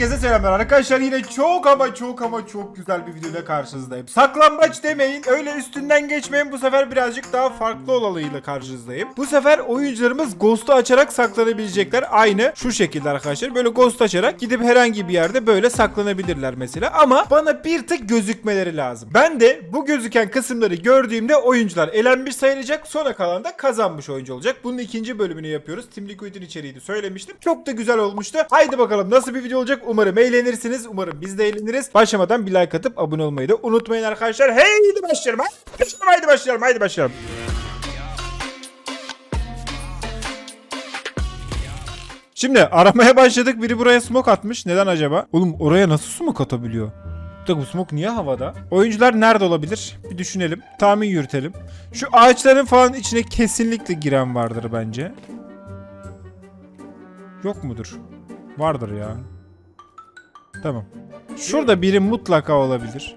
Herkese selamlar arkadaşlar yine çok ama çok ama çok güzel bir videoyla karşınızdayım. Saklambaç demeyin öyle üstünden geçmeyin bu sefer birazcık daha farklı olalıyla karşınızdayım. Bu sefer oyuncularımız Ghost'u açarak saklanabilecekler. Aynı şu şekilde arkadaşlar böyle Ghost açarak gidip herhangi bir yerde böyle saklanabilirler mesela. Ama bana bir tık gözükmeleri lazım. Ben de bu gözüken kısımları gördüğümde oyuncular elenmiş sayılacak sonra kalan da kazanmış oyuncu olacak. Bunun ikinci bölümünü yapıyoruz. Team Liquid'in içeriğini söylemiştim. Çok da güzel olmuştu. Haydi bakalım nasıl bir video olacak umarım eğlenirsiniz. Umarım biz de eğleniriz. Başlamadan bir like atıp abone olmayı da unutmayın arkadaşlar. Haydi başlayalım. Haydi başlayalım. Haydi başlayalım. Haydi başlayalım. Şimdi aramaya başladık. Biri buraya smoke atmış. Neden acaba? Oğlum oraya nasıl smoke atabiliyor? Dakika bu smoke niye havada? Oyuncular nerede olabilir? Bir düşünelim. Tahmin yürütelim. Şu ağaçların falan içine kesinlikle giren vardır bence. Yok mudur? Vardır ya. Tamam. Şurada biri mutlaka olabilir.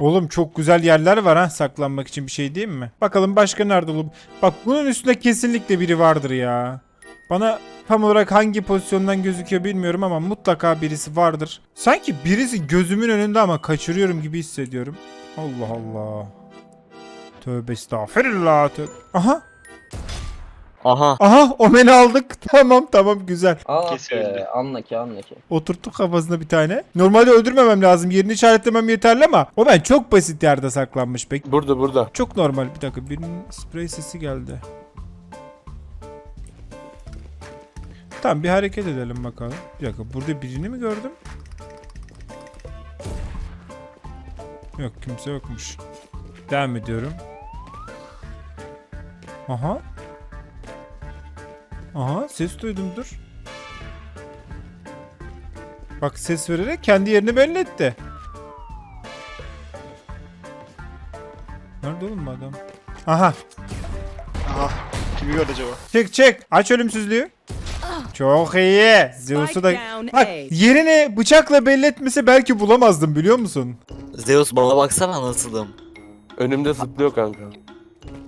Oğlum çok güzel yerler var ha saklanmak için bir şey değil mi? Bakalım başka nerede olur? Bak bunun üstünde kesinlikle biri vardır ya. Bana tam olarak hangi pozisyondan gözüküyor bilmiyorum ama mutlaka birisi vardır. Sanki birisi gözümün önünde ama kaçırıyorum gibi hissediyorum. Allah Allah. Tövbe estağfirullah. Tövbe. Aha. Aha. Aha omeni aldık. Tamam tamam güzel. Aa Kesildi. anla ki anla ki. Oturttuk kafasına bir tane. Normalde öldürmemem lazım. Yerini işaretlemem yeterli ama o ben çok basit yerde saklanmış pek. Burada burada. Çok normal. Bir dakika birinin sprey sesi geldi. Tamam bir hareket edelim bakalım. Bir dakika burada birini mi gördüm? Yok kimse yokmuş. Devam ediyorum. Aha. Aha ses duydum dur. Bak ses vererek kendi yerini belli etti. Nerede oğlum bu adam? Aha. Aha. Kimi gördü acaba? Çek çek. Aç ölümsüzlüğü. Çok iyi. Zeus'u da... Bak yerini bıçakla belli etmese belki bulamazdım biliyor musun? Zeus bana baksana nasılım. Önümde zıplıyor kanka.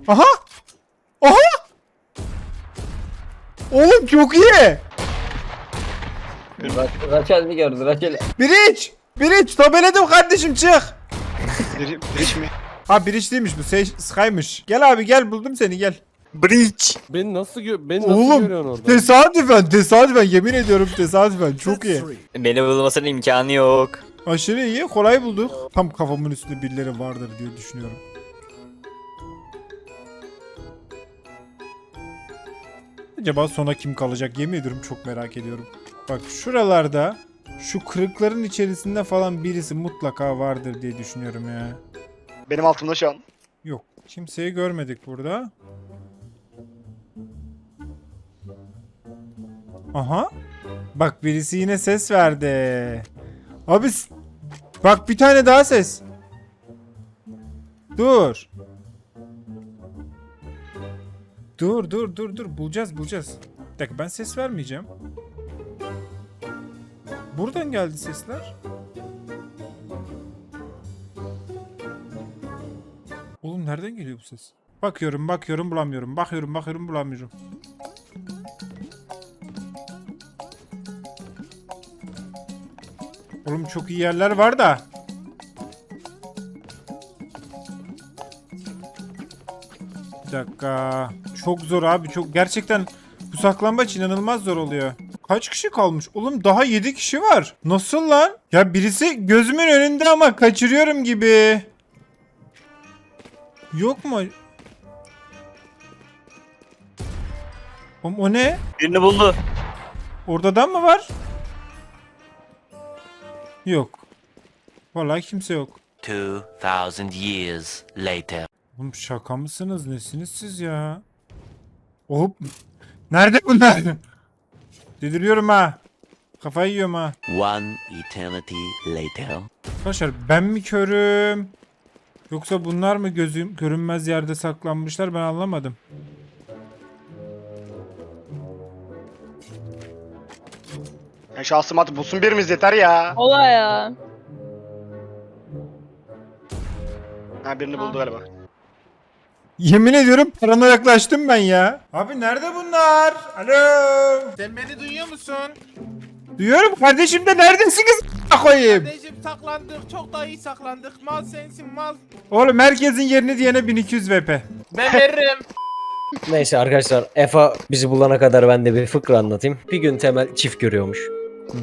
Aha! Aha! Oğlum çok iyi. Ra- Rachel mi gördü Rachel? Biriç! Biriç tabeladım kardeşim çık. Biri, biriç mi? Ha Biriç değilmiş bu Sey- Sky'mış. Gel abi gel buldum seni gel. Breach. Beni nasıl gö beni nasıl görüyorsun Oğlum orada? tesadüfen tesadüfen yemin ediyorum tesadüfen çok iyi. Beni bulmasının imkanı yok. Aşırı iyi kolay bulduk. Tam kafamın üstünde birileri vardır diye düşünüyorum. Acaba sona kim kalacak yemin ediyorum çok merak ediyorum. Bak şuralarda şu kırıkların içerisinde falan birisi mutlaka vardır diye düşünüyorum ya. Benim altımda şu an. Yok kimseyi görmedik burada. Aha. Bak birisi yine ses verdi. Abi bak bir tane daha ses. Dur. Dur dur dur dur bulacağız bulacağız. Bir dakika ben ses vermeyeceğim. Buradan geldi sesler. Oğlum nereden geliyor bu ses? Bakıyorum bakıyorum bulamıyorum. Bakıyorum bakıyorum bulamıyorum. Oğlum çok iyi yerler var da. Bir dakika. Çok zor abi. Çok gerçekten bu saklambaç inanılmaz zor oluyor. Kaç kişi kalmış? Oğlum daha 7 kişi var. Nasıl lan? Ya birisi gözümün önünde ama kaçırıyorum gibi. Yok mu? Oğlum o ne? Birini buldu. Orada mı var? Yok. Vallahi kimse yok. 2000 years later. Oğlum şaka mısınız? Nesiniz siz ya? Hop. Nerede bunlar? Deliriyorum ha. Kafayı yiyorum ha. One eternity later. Arkadaşlar ben mi körüm? Yoksa bunlar mı gözüm görünmez yerde saklanmışlar ben anlamadım. Yani şahsım atı bulsun birimiz yeter ya. Ola ya. Ha birini buldu galiba. Yemin ediyorum parana yaklaştım ben ya. Abi nerede bunlar? Alo. Sen beni duyuyor musun? Duyuyorum kardeşim de neredesiniz? A koyayım. Kardeşim saklandık. Çok da iyi saklandık. Mal sensin mal. Oğlum herkesin yerini diyene 1200 VP. Ben veririm. Neyse arkadaşlar Efa bizi bulana kadar ben de bir fıkra anlatayım. Bir gün Temel çift görüyormuş.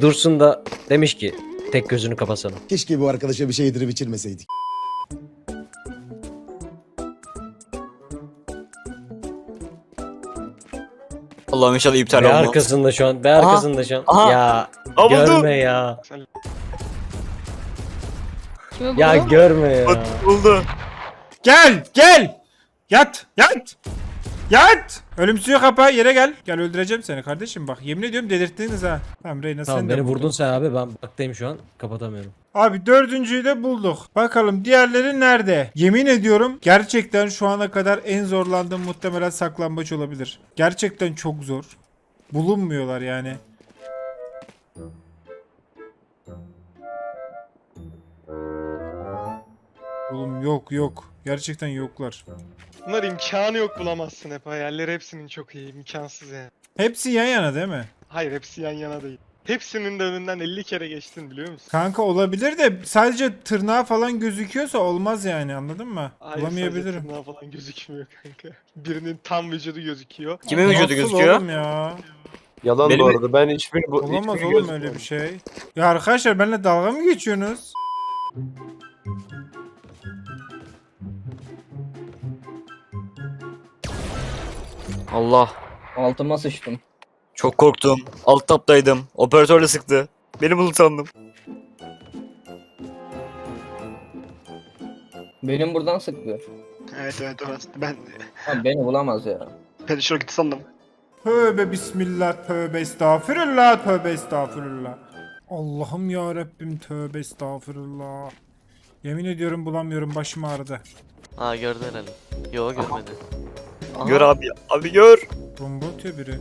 Dursun da demiş ki tek gözünü kapasana. Keşke bu arkadaşa bir şey yedirip içirmeseydik. Allah'ım inşallah iptal olmaz. arkasında şu an. Be arkasında şu an. Aha. Ya Aa, görme ya. Kimi Ya görme ya. Buldu. Gel gel. Yat yat. Yat. Ölümsüzü kapa yere gel. Gel öldüreceğim seni kardeşim bak. Yemin ediyorum delirttiniz ha. Tamam Reyna Tamam sen de beni vur. vurdun sen abi ben baktayım şu an kapatamıyorum. Abi dördüncüyü de bulduk. Bakalım diğerleri nerede? Yemin ediyorum gerçekten şu ana kadar en zorlandığım muhtemelen saklambaç olabilir. Gerçekten çok zor. Bulunmuyorlar yani. Oğlum yok yok. Gerçekten yoklar. Bunlar imkanı yok bulamazsın hep. Hayalleri hepsinin çok iyi. imkansız yani. Hepsi yan yana değil mi? Hayır hepsi yan yana değil. Hepsinin de önünden 50 kere geçtin biliyor musun? Kanka olabilir de sadece tırnağı falan gözüküyorsa olmaz yani anladın mı? Hayır Bulamayabilirim. tırnağı falan gözükmüyor kanka. Birinin tam vücudu gözüküyor. Kimin vücudu Nasıl gözüküyor? oğlum ya? Yalan Benim- bu arada. Ben hiçbir bu Olamaz hiçbiri oğlum gözükmüyor. öyle bir şey. Ya arkadaşlar benimle dalga mı geçiyorsunuz? Allah. Altıma sıçtım. Çok korktum. Alt taptaydım. Operatör de sıktı. Beni buldu sandım. Benim buradan sıkıyor. Evet evet orası. Ben Abi beni bulamaz ya. ben şuraya gitti sandım. Tövbe bismillah tövbe estağfirullah tövbe estağfirullah. Allah'ım ya Rabbim tövbe estağfirullah. Yemin ediyorum bulamıyorum başım ağrıdı. Ha gördü herhalde. Yo görmedi. Aha. Gör abi. Abi gör. Bomba atıyor biri.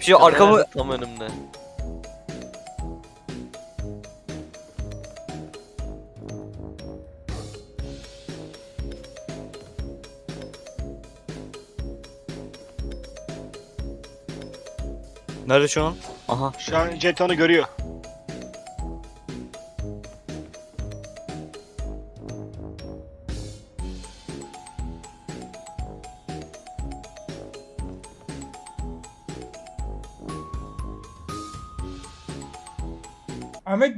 Şu arkamı Tam önümde. Nerede şu an? Aha. Şu an jetonu görüyor.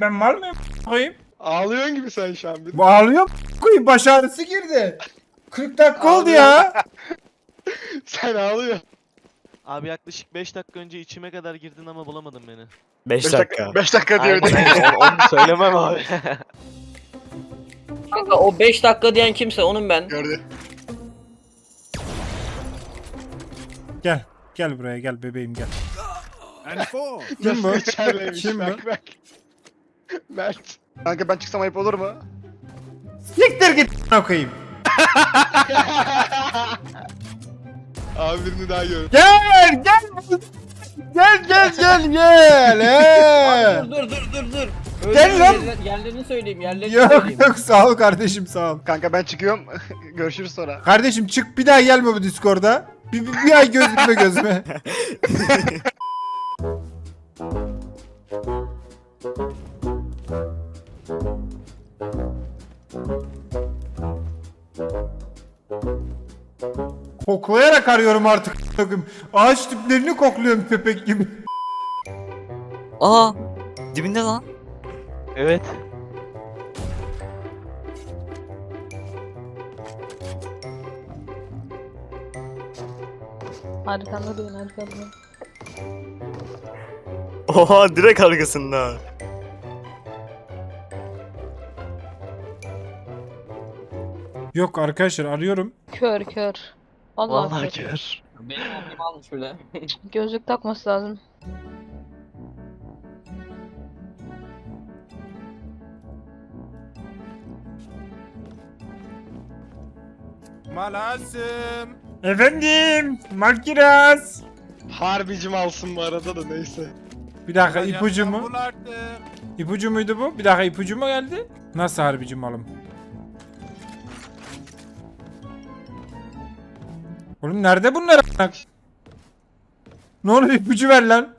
Ben mal mıyım koyayım? Ağlıyorsun gibi sen şu an. Bir... Bağlıyorum koyayım baş ağrısı girdi. 40 dakika oldu ya. sen ağlıyorsun. Abi yaklaşık 5 dakika önce içime kadar girdin ama bulamadın beni. 5 5 dakika. dakika. 5 dakika diyor. bir de. Aynen, onu, söylemem abi. Kanka o 5 dakika diyen kimse onun ben. Gördü. Gel. Gel buraya gel bebeğim gel. Kim bu? Kim bu? bak bak. Mert. Kanka ben çıksam ayıp olur mu? Siktir git a**ına koyayım. Abi birini daha gör. Gel gel. Gel gel gel gel. He. Dur dur dur dur dur. Gel Öyle lan. yerler- Yerlerini söyleyeyim yerlerini Yok söyleyeyim. yok sağ ol kardeşim sağ ol. Kanka ben çıkıyorum. Görüşürüz sonra. Kardeşim çık bir daha gelme bu Discord'a. Bir, bir, bir ay gözükme gözüme. Koklayarak arıyorum artık. Ağaç tiplerini kokluyorum köpek gibi. Aa. Dibinde lan. evet. Arkanda dön arkanda. Oha direkt arkasında. Yok arkadaşlar arıyorum. Kör kör. Vallahi, Vallahi kör. gör. Benim abim almış bile. Gözlük takması lazım. Malasım. Efendim, Makiraz. Harbici malsın bu arada da neyse. Bir dakika ipucu mu? Bul artık. İpucu muydu bu? Bir dakika ipucu mu geldi? Nasıl harbici malım? Oğlum nerede bunlar? a**? Ne olur ipucu ver lan.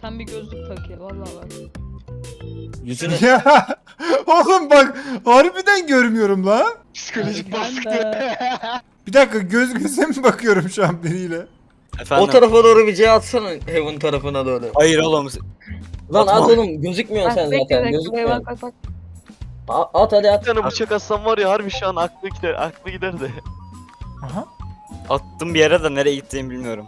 Sen bir gözlük tak ya vallahi bak. Yüzüne Ya oğlum bak harbiden görmüyorum la. Psikolojik baskı. Bir dakika göz göze mi bakıyorum şu an biriyle? Efendim. O tarafa doğru bir C atsana Heaven tarafına doğru. Hayır oğlum. Lan at Atma. oğlum gözükmüyorsun sen zaten gözükmüyor. Bak bak bak. A- At hadi at. Bir tane bıçak atsam var ya harbi şu an aklı gider, aklı gider de. Aha. Attım bir yere de nereye gittiğimi bilmiyorum.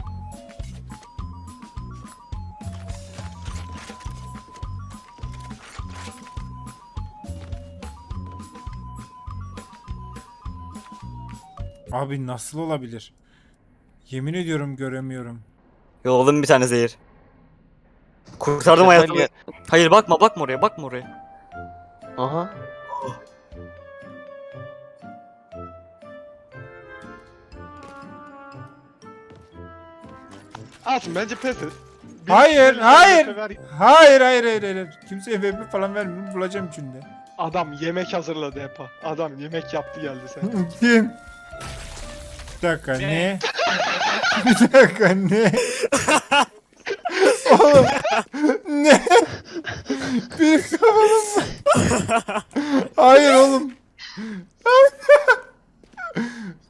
Abi nasıl olabilir? Yemin ediyorum göremiyorum. Yolladım bir tane zehir. Kurtardım hayatımı. Hayır bakma bakma oraya bakma oraya. Aha. Asım bence pes et. Bir Hayır, hayır. Hayır hayır hayır hayır. Kimseye VP falan vermiyorum bulacağım şimdi. Adam yemek hazırladı Epa. Adam yemek yaptı geldi sen. Kim? Bir dakika ne? bir dakika ne? Oğlum ne? Bir kafamız Hayır oğlum.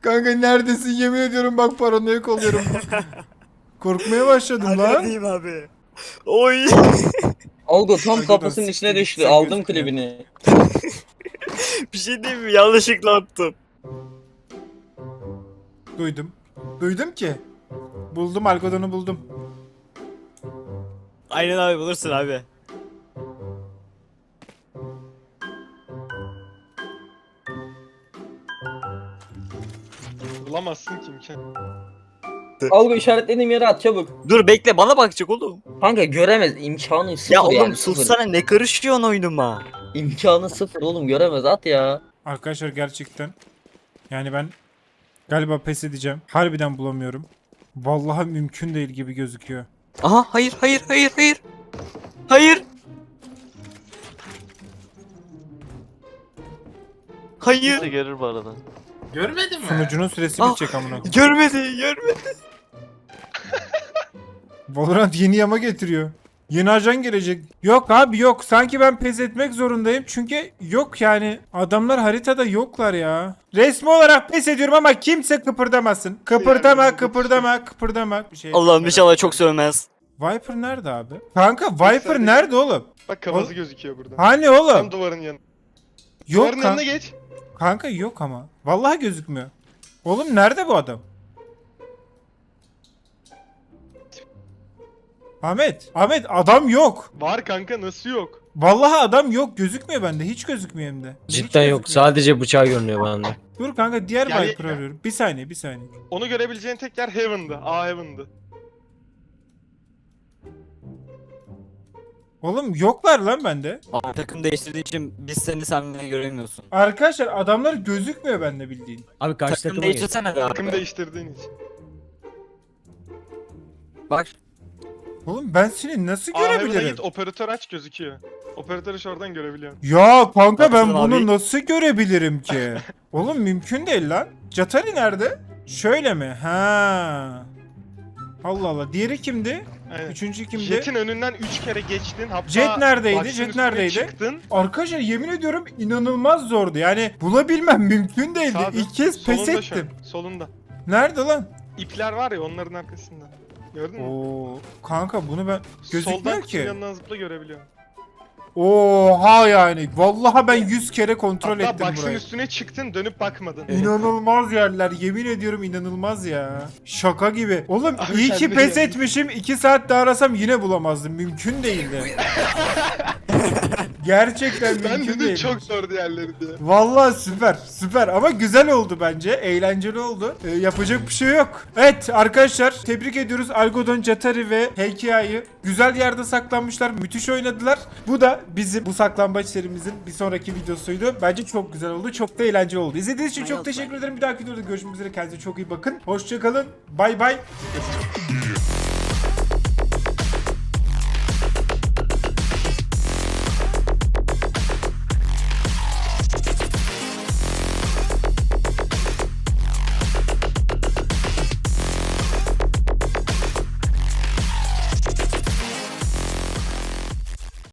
Kanka neredesin yemin ediyorum bak paranoyak oluyorum. Korkmaya başladım lan. Neredeyim abi? Oy. Algo tam Arkadan kafasının içine siktir düştü. Aldım klibini. bir şey diyeyim mi? Yanlışlıkla attım. Duydum. Duydum ki. Buldum Algodon'u buldum. Aynen abi bulursun abi. Bulamazsın ki imkan. Algo işaretlediğim yere at çabuk. Dur bekle bana bakacak oğlum. Kanka göremez imkanı sıfır Ya oğlum yani sıfır. sussana ne karışıyorsun oyunuma? İmkanı sıfır oğlum göremez at ya. Arkadaşlar gerçekten yani ben galiba pes edeceğim. Harbiden bulamıyorum. Vallahi mümkün değil gibi gözüküyor. Aha hayır hayır hayır hayır. Hayır. Hayır. Kimse gelir bu arada. Sunucunun süresi Ah. bitecek amına. koyayım. Görmedi görmedi. Valorant yeni yama getiriyor. Yeni ajan gelecek. Yok abi yok. Sanki ben pes etmek zorundayım. Çünkü yok yani. Adamlar haritada yoklar ya. Resmi olarak pes ediyorum ama kimse kıpırdamasın. Kıpırdama, kıpırdama, kıpırdama. Bir şey. Allah'ım inşallah çok sövmez. Viper nerede abi? Kanka Viper nerede oğlum? Bak kafası gözüküyor burada. Hani Tam oğlum? duvarın yanı. Yok Duvarın kan- yanına geç. Kanka yok ama. Vallahi gözükmüyor. Oğlum nerede bu adam? Ahmet, Ahmet adam yok. Var kanka nasıl yok? Vallahi adam yok. Gözükmüyor bende. Hiç gözükmüyor hem de. Hiç cidden yok. gözükmüyor. Sadece bıçağı görünüyor bana. da. Dur kanka diğer Yani- Viper arıyorum. Bir saniye, bir saniye. Onu görebileceğin tek yer Heaven'dı. A Heaven'dı. Oğlum yoklar lan bende. Abi takım değiştirdiği için biz seni seninle göremiyorsun. Arkadaşlar adamlar gözükmüyor bende bildiğin. Abi karşı Takım takıma geç. değiştirsene be Takım abi. değiştirdiğin için. Bak Oğlum ben seni nasıl A Heaven'a görebilirim? git operatör aç gözüküyor. Operatörü şu oradan görebiliyorsun. Ya kanka ben bunu abi. nasıl görebilirim ki? Oğlum mümkün değil lan. Catari nerede? Şöyle mi? Ha. Allah Allah. Diğeri kimdi? Aynen. Üçüncü kimdi? Jet'in önünden 3 kere geçtin. Hatta Jet neredeydi? Jet üstüne neredeydi? Çıktın. Arkadaşlar yemin ediyorum inanılmaz zordu. Yani bulabilmem mümkün değildi. Sağda, İlk kez pes solunda şu an, ettim. Solunda. Nerede lan? İpler var ya onların arkasında. Gördün mü? Oo kanka bunu ben gözükmüyor Soldan ki. kutunun yanından zıpla görebiliyorum. Oha yani. Vallahi ben 100 kere kontrol Hatta ettim box'ın burayı. üstüne çıktın dönüp bakmadın. İnanılmaz yerler. Yemin ediyorum inanılmaz ya. Şaka gibi. Oğlum Abi iyi sen ki de pes yani. etmişim. 2 saat daha arasam yine bulamazdım. Mümkün değildi. Gerçekten Ben mümkün dedim değil. çok zor diğerleri diye. Vallahi süper süper. Ama güzel oldu bence. Eğlenceli oldu. Ee, yapacak bir şey yok. Evet arkadaşlar tebrik ediyoruz Algodon Catari ve Heikia'yı Güzel yerde saklanmışlar müthiş oynadılar. Bu da bizim bu saklambaç serimizin bir sonraki videosuydu. Bence çok güzel oldu çok da eğlenceli oldu. İzlediğiniz için çok teşekkür ederim. Bir dahaki videoda görüşmek üzere. Kendinize çok iyi bakın. Hoşçakalın bay bay